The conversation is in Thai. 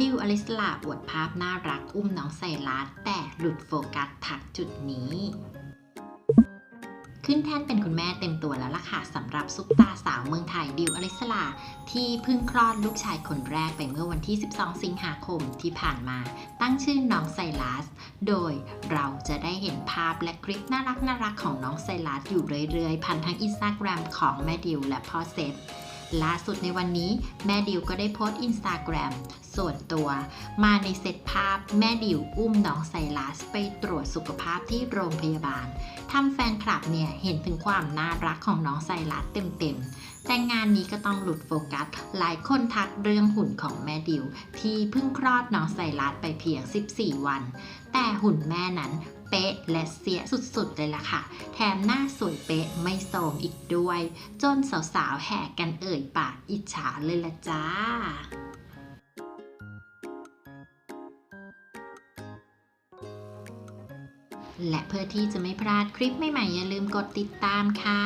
ดิวอลิสลาอวดภาพน่ารักอุ้มน้องไซรัสแต่หลุดโฟกัสทักจุดนี้ ขึ้นแท่นเป็นคุณแม่เต็มตัวแล้วล่ะค่ะสำหรับซุปตาสาวเมืองไทยดิวอลิสลาที่เพิ่งคลอดลูกชายคนแรกไปเมื่อวันที่ 12 สิงหาคมที่ผ่านมา ตั้งชื่อน้องไซรัส โดยเราจะได้เห็นภาพและคลิปน่ารักน่ารักของน้องไซรัสอยู่เรื่อยๆผ่านทั้งอินสตาแกรมของแม่ดิวและพ่อเซฟ ล่าสุดในวันนี้แม่ดิวก็ได้โพสต์อินสตาแกรมส่วนตัว มาในเซตภาพแม่ดิวอุ้มน้องไซรัสไปตรวจสุขภาพที่โรงพยาบาลทำแฟนคลับเนี่ยเห็นถึงความน่ารักของน้องไซรัสเต็มๆ แต่งานนี้ก็ต้องหลุดโฟกัส หลายคนทักเรื่องหุ่นของแม่ดิว ที่เพิ่งคลอดน้องไซรัสไปเพียง 14 วัน แต่หุ่นแม่นั้น เป๊ะและเสียสุดๆเลยล่ะค่ะ แถมหน้าสวยเป๊ะไม่โสมอีกด้วย จนสาวๆแห่กันเอ่ยปากอิจฉาเลยละจ้าและเพื่อที่จะไม่พลาดคลิปใหม่ๆ อย่าลืมกดติดตามค่ะ